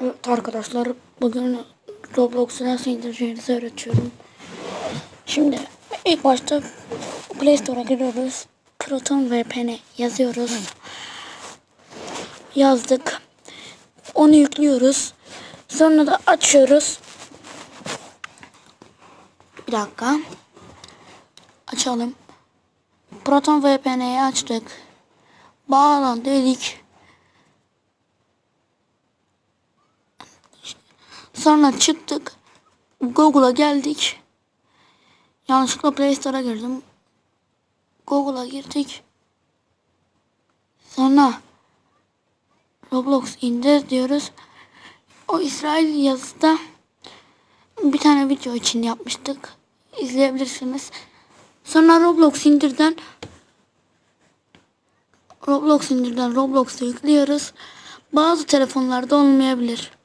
Evet arkadaşlar bugün Roblox'u nasıl indireceğinizi öğretiyorum. Şimdi ilk başta Play Store'a giriyoruz. Proton VPN yazıyoruz. Yazdık. Onu yüklüyoruz. Sonra da açıyoruz. Bir dakika. Açalım. Proton VPN'yi açtık. Bağlan dedik. Sonra çıktık. Google'a geldik. Yanlışlıkla Play Store'a girdim. Google'a girdik. Sonra Roblox indir diyoruz. O İsrail yazıda bir tane video için yapmıştık. İzleyebilirsiniz. Sonra Roblox indirden Roblox indirden Roblox'u yüklüyoruz. Bazı telefonlarda olmayabilir.